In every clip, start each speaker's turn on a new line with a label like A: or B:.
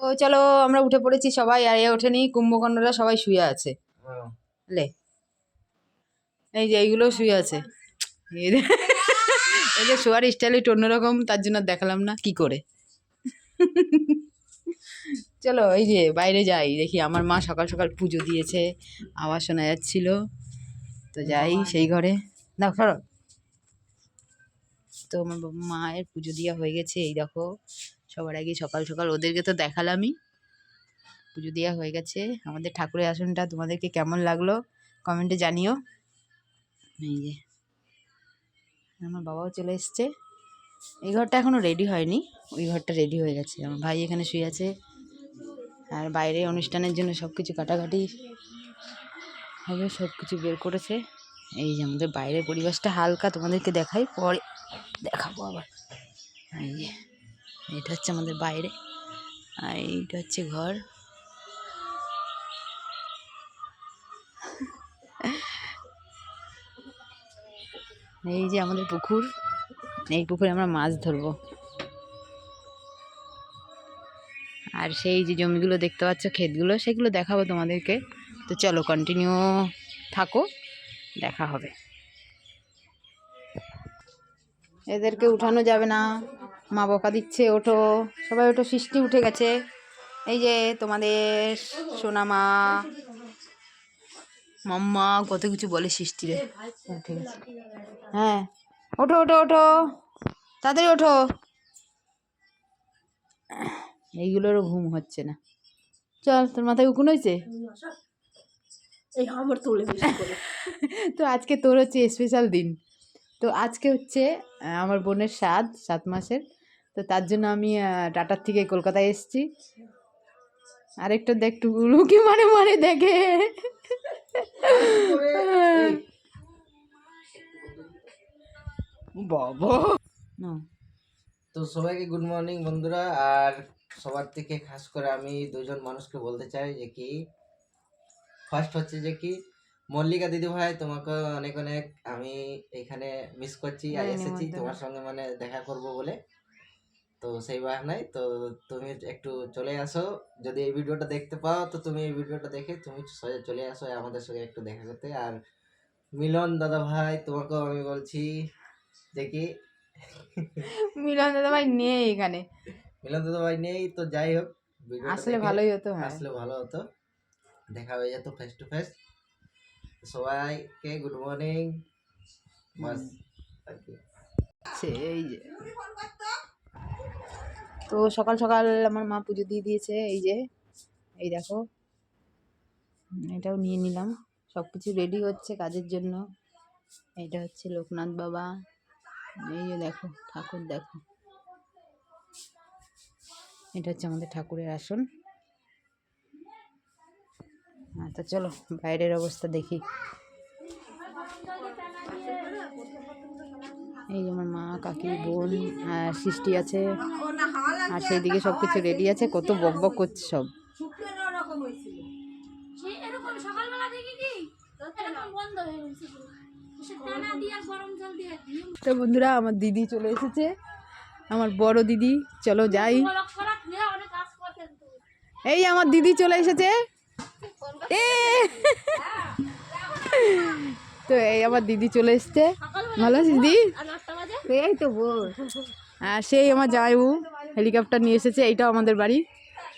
A: ও চলো আমরা উঠে পড়েছি সবাই আর এ ওঠেনি কুম্ভকর্ণরা সবাই শুয়ে আছে। লে। এই যে এইগুলো শুয়ে আছে। এই যে- এই যে শোয়ার স্টাইল একটু অন্যরকম তার জন্য দেখালাম না কি করে। চলো এই যে বাইরে যাই দেখি আমার মা সকাল সকাল পুজো দিয়েছে আওয়াজ শোনা যাচ্ছিল। তো যাই সেই ঘরে। দেখো সরো। তো আমার মায়ের পুজো দেওয়া হয়ে গেছে। এই দেখো, সবার আগে সকাল সকাল ওদেরকে তো দেখালামই। পুজো দেওয়া হয়ে গেছে। আমাদের ঠাকুরের আসনটা তোমাদেরকে কেমন লাগল কমেন্টে জানিও। এই যে, আমার বাবাও চলে এসছে। এই ঘরটা এখনও রেডি হয়নি। ওই ঘরটা রেডি হয়ে গেছে। আমার ভাই এখানে শুয়ে আছে। আর বাইরে অনুষ্ঠানের জন্য সব কিছু কাটাকাটি হবে সব কিছু বের করেছে। এই যে আমাদের বাইরের পরিবেশটা হালকা তোমাদেরকে দেখাই, পরে দেখাবো আবার। এই যে, এটা হচ্ছে আমাদের বাইরে, আর এইটা হচ্ছে ঘর। এই যে আমাদের পুকুর, এই পুকুরে আমরা মাছ ধরবো। আর সেই যে জমিগুলো দেখতে পাচ্ছ, ক্ষেতগুলো, সেগুলো দেখাবো তোমাদেরকে। তো চলো কন্টিনিউ থাকো। দেখা হবে। এদেরকে উঠানো যাবে না। মা বকা দিচ্ছে ওঠো। সবাই ওঠো সৃষ্টি উঠে গেছে। এই যে তোমাদের সোনা মা। মাম্মা কত কিছু বলে সৃষ্টিরে ঠিক আছে হ্যাঁ ওঠো ওঠো ওঠো। তাড়াতাড়ি ওঠো। এইগুলোরও ঘুম হচ্ছে না। চল তোর মাথায় উকুন হয়েছে?
B: এই আমার তোলে
A: তো আজকে তোর হচ্ছে স্পেশাল দিন। তো আজকে হচ্ছে আমার বোনের সাত সাত মাসের। তো তার জন্য আমি টাটার থেকে কলকাতায় এসেছি। আরেকটা দেখ টুকু লুকি মানে মানে দেখে। বাবা। না।
C: তো সবাইকে গুড মর্নিং বন্ধুরা আর সবার থেকে খাস করে আমি দুজন মানুষকে বলতে চাই যে কি ফার্স্ট হচ্ছে যে কি মল্লিকা দিদি ভাই তোমাকে অনেক অনেক আমি এখানে মিস করছি আর এসেছি তোমার সঙ্গে মানে দেখা করব বলে। তো সেই বাহানায় তো তুমি একটু চলে আসো। যদি এই ভিডিওটা দেখতে পাও তো তুমি এই ভিডিওটা দেখে তুমি চলে আসো আমাদের সঙ্গে একটু দেখা করতে। আর মিলন দাদা ভাই তোমাকেও আমি বলছি যে কি
A: মিলন দাদা ভাই নেই এখানে।
C: মিলন দাদা ভাই নেই তো যাই হোক
A: আসলে ভালোই হতো হ্যাঁ।
C: আসলে ভালো হতো। দেখা হয়ে যেত ফেস টু ফেস সবাইকে গুড মর্নিং
A: এই যে। তো সকাল সকাল আমার মা পুজো দিয়ে দিয়েছে, এই যে। এই দেখো। এটাও নিয়ে নিলাম। সব কিছু রেডি হচ্ছে কাজের জন্য। এইটা হচ্ছে লোকনাথ বাবা। এই যে দেখো, ঠাকুর দেখো। এটা হচ্ছে আমাদের ঠাকুরের আসন। আচ্ছা চলো বাইরের অবস্থা দেখি। এই আমার মা কাকি বোন আর সৃষ্টি আছে। আর সেই দিকে সব কিছু রেডি আছে কত বক বক করছে সব।
B: হয়ে
A: তো বন্ধুরা আমার দিদি চলে এসেছে। আমার বড় দিদি চলো যাই।
B: তো
A: এই আমার দিদি চলে এসেছে। এ! তো এই আমার দিদি চলে এসেছে। ভালো আছিস দিদি
B: আর
A: এই তো আর সেই আমার জামাইবু হেলিকপ্টার নিয়ে এসেছে, এইটাও আমাদের বাড়ি।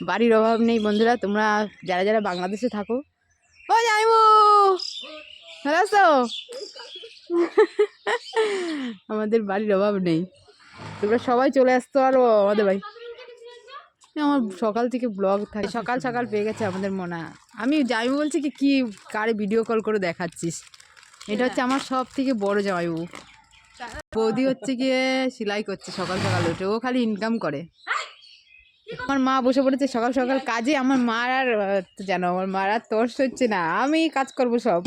A: বাড়ির অভাব নেই বন্ধুরা, তোমরা যারা যারা বাংলাদেশে থাকো। ও জামাইবু! ভালো আছো? আমাদের বাড়ির অভাব নেই। তোমরা সবাই চলে আসতো আরও আমাদের বাড়ি। আমার সকাল থেকে ব্লগ থাকে সকাল সকাল পেয়ে গেছে আমাদের মনা। আমি জামাইবু বলছি কি কি, কারে ভিডিও কল করে দেখাচ্ছিস? এটা হচ্ছে আমার সব থেকে বড় জামাইবু বৌদি হচ্ছে গিয়ে সেলাই করছে সকাল সকাল উঠে, ও খালি ইনকাম করে। আমার মা বসে পড়েছে সকাল সকাল, কাজে আমার মার আর জানো আমার মার আর তর্স হচ্ছে না। আমি কাজ করব সব।